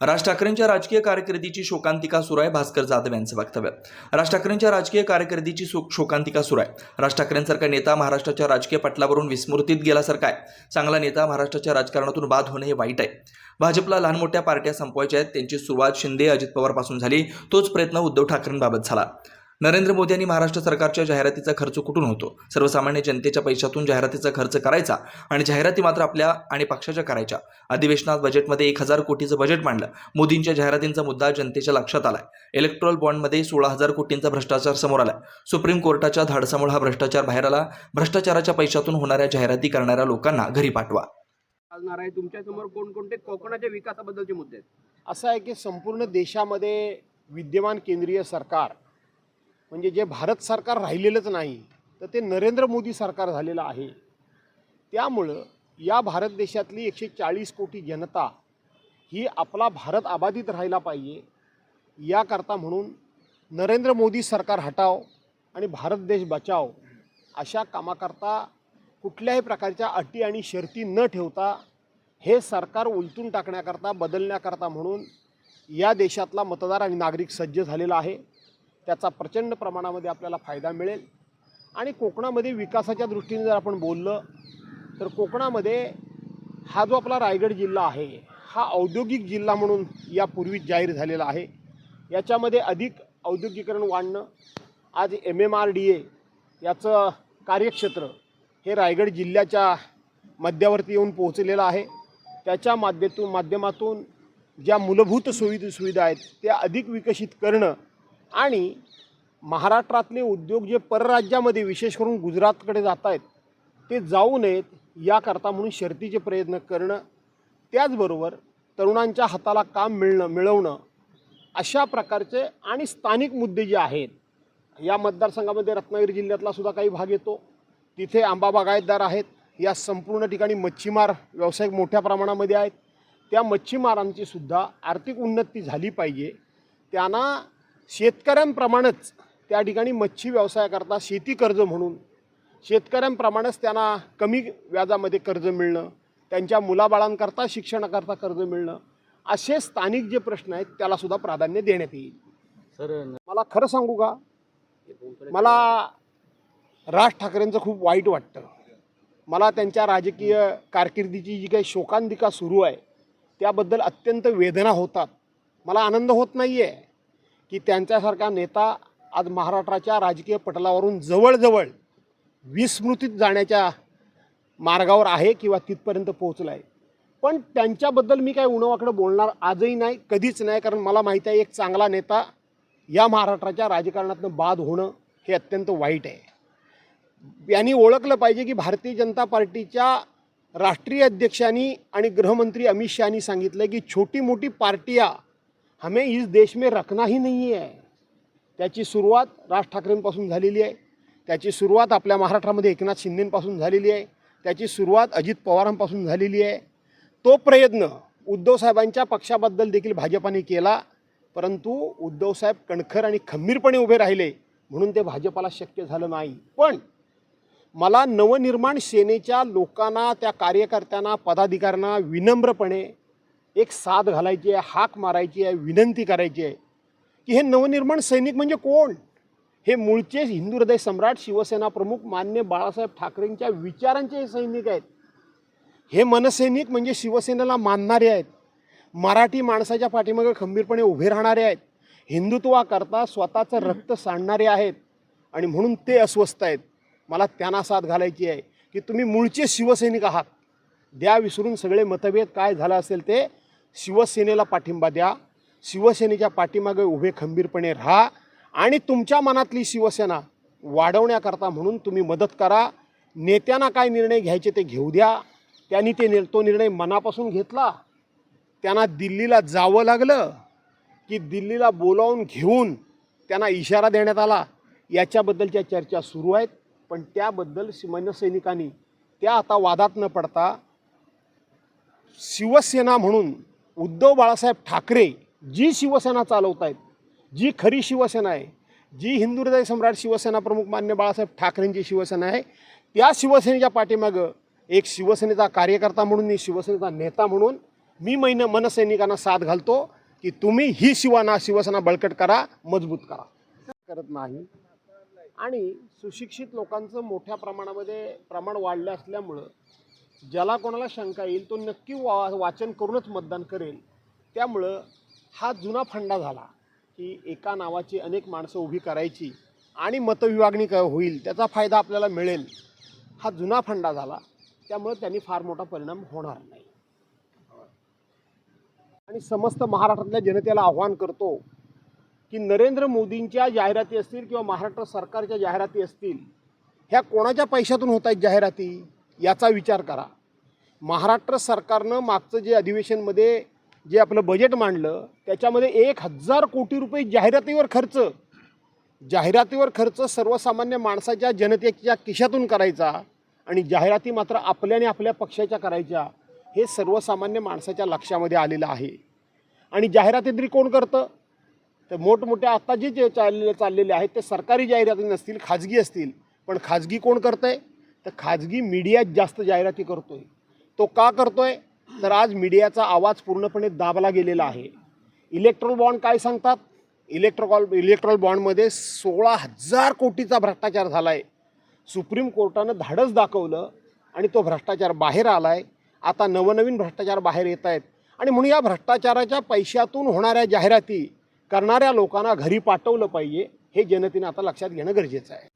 राज ठाकरेंच्या राजकीय कारकिर्दीची शोकांतिका सुरू आहे भास्कर जाधव यांचं वक्तव्य. राज ठाकरेंच्या राजकीय कारकिर्दीची सो शोकांतिका सुरू आहे. राज ठाकरेंसारखा नेता महाराष्ट्राच्या राजकीय पटलावरून विस्मृतीत गेल्यासारखा आहे. चांगला नेता महाराष्ट्राच्या राजकारणातून बाद होणं हे वाईट आहे. भाजपला लहान मोठ्या पार्ट्या संपवायच्या आहेत. त्यांची सुरुवात शिंदे अजित पवारपासून झाली. तोच प्रयत्न उद्धव ठाकरेंबाबत झाला. नरेंद्र मोदी यांनी महाराष्ट्र सरकारच्या जाहिरातीचा खर्च कुठून होतो? सर्वसामान्य जनतेच्या पैशातून जाहिरातीचा खर्च करायचा आणि जाहिराती मात्र आपल्या आणि पक्षाच्या करायच्या. अधिवेशनात बजेटमध्ये एक हजार कोटीचं बजेट मांडलं. मोदींच्या जाहिरातींचा मुद्दा जनतेच्या लक्षात आलाय. इलेक्ट्रॉल बॉन्डमध्ये सोळा हजार कोटींचा भ्रष्टाचार समोर आलाय. सुप्रीम कोर्टाच्या धाडसामुळे हा भ्रष्टाचार बाहेर आला. भ्रष्टाचाराच्या पैशातून होणाऱ्या जाहिराती करणाऱ्या लोकांना घरी पाठवा. चालणार आहे तुमच्यासमोर कोणकोणते कोकणाच्या विकासाबद्दलचे मुद्दे आहेत? असं आहे की संपूर्ण देशामध्ये विद्यमान केंद्रीय सरकार म्हणजे जे भारत सरकार राहिलेलंच नाही तर ते नरेंद्र मोदी सरकार झालेलं आहे. त्यामुळं या भारत देशातली एकशे चाळीस कोटी जनता ही आपला भारत आबाधित राहायला पाहिजे याकरता म्हणून नरेंद्र मोदी सरकार हटाव आणि भारत देश बचाव अशा कामाकरता कुठल्याही प्रकारच्या अटी आणि शर्ती न ठेवता हे सरकार उलटून टाकण्याकरता बदलण्याकरता म्हणून या देशातला मतदार आणि नागरिक सज्ज झालेला आहे. त्याचा प्रचंड प्रमाणामध्ये आपल्याला फायदा मिळेल. आणि कोकणामध्ये विकासाच्या दृष्टीने जर आपण बोललं तर कोकणामध्ये हा जो आपला रायगड जिल्हा आहे हा औद्योगिक जिल्हा म्हणून यापूर्वीच जाहीर झालेला आहे. याच्यामध्ये अधिक औद्योगिकरण वाढणं आज M M R D A याचं कार्यक्षेत्र हे रायगड जिल्ह्याच्या मध्यावरती येऊन पोहोचलेलं आहे. त्याच्या माध्यमातून माध्यमातून ज्या मूलभूत सुविधा सुविधा आहेत त्या अधिक विकसित करणं आणि महाराष्ट्रातले उद्योग जे परराज्यामध्ये विशेष करून गुजरातकडे जात आहेत ते जाऊ नयेत याकरता म्हणून शर्तीचे प्रयत्न करणं त्याचबरोबर तरुणांच्या हाताला काम मिळणं मिळवणं अशा प्रकारचे आणि स्थानिक मुद्दे जे आहेत या मतदारसंघामध्ये रत्नागिरी जिल्ह्यातला सुद्धा काही भाग येतो. तिथे आंबा बागायतदार आहेत. या संपूर्ण ठिकाणी मच्छीमार व्यावसायिक मोठ्या प्रमाणामध्ये आहेत. त्या मच्छीमारांची सुद्धा आर्थिक उन्नती झाली पाहिजे. त्यांना शेतकऱ्यांप्रमाणेच त्या ठिकाणी मच्छी व्यवसायाकरता शेती कर्ज म्हणून. शेतकऱ्यांप्रमाणेच त्यांना कमी व्याजामध्ये कर्ज मिळणं त्यांच्या मुलाबाळांकरता शिक्षणाकरता कर्ज मिळणं असे स्थानिक जे प्रश्न आहेत त्यालासुद्धा प्राधान्य देण्यात येईल. सर मला खरं सांगू का? मला राज ठाकरेंचं खूप वाईट वाटतं. मला त्यांच्या राजकीय कारकिर्दीची जी काही शोकांतिका सुरू आहे त्याबद्दल अत्यंत वेदना होतात. मला आनंद होत नाही आहे की त्यांच्यासारखा नेता आज महाराष्ट्राच्या राजकीय पटलावरून जवळजवळ विस्मृतीत जाण्याच्या मार्गावर आहे किंवा तिथपर्यंत पोहोचला आहे. पण त्यांच्याबद्दल मी काय उणवाकडं बोलणार आजही नाही कधीच नाही कारण मला माहीत आहे एक चांगला नेता या महाराष्ट्राच्या राजकारणातनं बाद होणं हे अत्यंत वाईट आहे. यांनी ओळखलं पाहिजे की भारतीय जनता पार्टीच्या राष्ट्रीय अध्यक्षांनी आणि गृहमंत्री अमित शहानी सांगितलं की छोटी मोठी पार्टिया हमें इस देश में रखना ही नहीं है। त्याची सुरुवात राज ठाकरेंपासून झालेली आहे। त्याची सुरुवात आपल्या महाराष्ट्रामध्ये एकनाथ शिंदेंपासून झालेली आहे। त्याची सुरुवात अजित पवारांपासून झालेली आहे। तो प्रयत्न उद्धवसाहेबांच्या पक्षाबद्दल देखील भाजपाने केला परंतु उद्धवसाहेब कणखर आणि खंबीरपणे उभे राहिले म्हणून ते भाजपाला शक्य झालं नाही. पण मला नवनिर्माण सेनेच्या लोकांना त्या कार्यकर्त्यांना पदाधिकाऱ्यांना विनम्रपणे एक साथ घालायची आहे हाक मारायची आहे विनंती करायची आहे की हे नवनिर्माण सैनिक म्हणजे कोण? हे मूळचे हिंदू हृदय सम्राट शिवसेना प्रमुख मान्य बाळासाहेब ठाकरेंच्या विचारांचे हे सैनिक आहेत. हे मनसैनिक म्हणजे शिवसेनेला मानणारे आहेत. मराठी माणसाच्या पाठीमागे खंबीरपणे उभे राहणारे आहेत. हिंदुत्वाकरता स्वतःचं रक्त सांडणारे आहेत आणि म्हणून ते अस्वस्थ आहेत. मला त्यांना साथ घालायची आहे की तुम्ही मूळचे शिवसैनिक आहात. द्या विसरून सगळे मतभेद काय झालं असेल ते शिवसेनेला पाठिंबा द्या. शिवसेनेच्या पाठीमागे उभे खंबीरपणे राहा आणि तुमच्या मनातली शिवसेना वाढवण्याकरता म्हणून तुम्ही मदत करा. नेत्यांना काय निर्णय घ्यायचे ते घेऊ द्या. त्यांनी ते नि तो निर्णय मनापासून घेतला. त्यांना दिल्लीला जावं लागलं की दिल्लीला बोलावून घेऊन त्यांना इशारा देण्यात आला. याच्याबद्दलच्या चर्चा सुरू आहेत. पण त्याबद्दल मनसैनिकांनी त्या आता वादात न पडता शिवसेना म्हणून उद्धव बाळासाहेब ठाकरे जी शिवसेना चालवत आहेत जी खरी शिवसेना आहे जी हिंदू हृदय सम्राट शिवसेना प्रमुख मान्य बाळासाहेब ठाकरेंची शिवसेना आहे त्या शिवसेनेच्या पाठीमागं एक शिवसेनेचा कार्यकर्ता म्हणून मी शिवसेनेचा नेता म्हणून मी मैन मनसैनिकांना साथ घालतो की तुम्ही ही शिवाना शिवसेना बळकट करा मजबूत करा. करत नाही. आणि सुशिक्षित लोकांचं मोठ्या प्रमाणामध्ये प्रमाण वाढलं असल्यामुळं ज्याला कोणाला शंका येईल तो नक्की वा वाचन करूनच मतदान करेल. त्यामुळं हा जुना फंडा झाला की एका नावाची अनेक माणसं उभी करायची आणि मतविभागणी क होईल त्याचा फायदा आपल्याला मिळेल. हा जुना फंडा झाला. त्यामुळे त्यांनी फार मोठा परिणाम होणार नाही. आणि समस्त महाराष्ट्रातल्या जनतेला आव्हान करतो की नरेंद्र मोदींच्या जाहिराती असतील किंवा महाराष्ट्र सरकारच्या जाहिराती असतील ह्या कोणाच्या पैशातून होत आहेत जाहिराती? याचा विचार करा. महाराष्ट्र सरकारनं मागचं जे अधिवेशनमध्ये जे आपलं बजेट मांडलं त्याच्यामध्ये एक हजार कोटी रुपये जाहिरातीवर खर्च. जाहिरातीवर खर्च सर्वसामान्य माणसाच्या जनतेच्या खिशातून करायचा आणि जाहिराती मात्र आपल्या आणि आपल्या पक्षाच्या करायच्या हे सर्वसामान्य माणसाच्या लक्षामध्ये आलेलं आहे. आणि जाहिराती तरी कोण करतं? तर मोठमोठ्या आत्ता जे जे चाललेले चाललेले आहेत ते सरकारी जाहिराती नसतील खाजगी असतील. पण खाजगी कोण करतं आहे तर खाजगी मीडियात जास्त जाहिराती करतो आहे तो का करतो आहे तर आज मीडियाचा आवाज पूर्णपणे दाबला गेलेला आहे. इलेक्ट्रॉल बॉन्ड काय सांगतात? इलेक्ट्रॉल इलेक्ट्रॉल बॉन्डमध्ये सोळा हजार कोटीचा भ्रष्टाचार झाला आहे सुप्रीम कोर्टानं धाडस दाखवलं आणि तो भ्रष्टाचार बाहेर आला आहे आता नवनवीन भ्रष्टाचार बाहेर येत आहेत. आणि म्हणून या भ्रष्टाचाराच्या पैशातून होणाऱ्या जाहिराती करणाऱ्या लोकांना घरी पाठवलं पाहिजे हे जनतेनं आता लक्षात घेणं गरजेचं आहे.